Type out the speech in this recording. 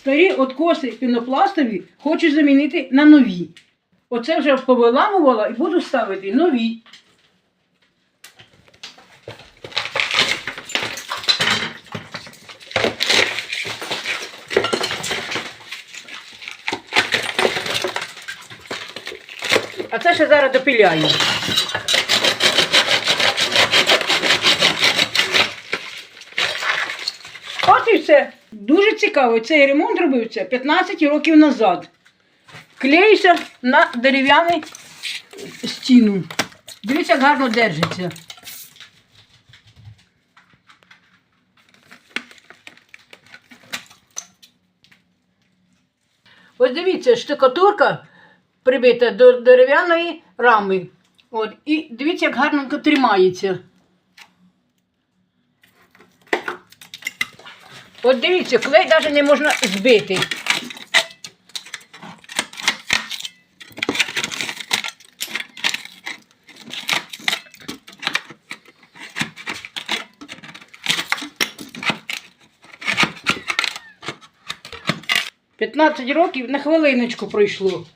старі откоси пінопластові хочу замінити на нові. Оце вже повиламувала і буду ставити нові. А це ще зараз допиляю. От і все. Дуже цікаво. Цей ремонт робився 15 років назад. Клеївся на дерев'яну стіну. Дивіться, як гарно держиться. Ось дивіться, штукатурка прибита до дерев'яної рами. От, і дивіться, як гарно тримається. От дивіться, клей навіть не можна збити. П'ятнадцять років на хвилиночку пройшло.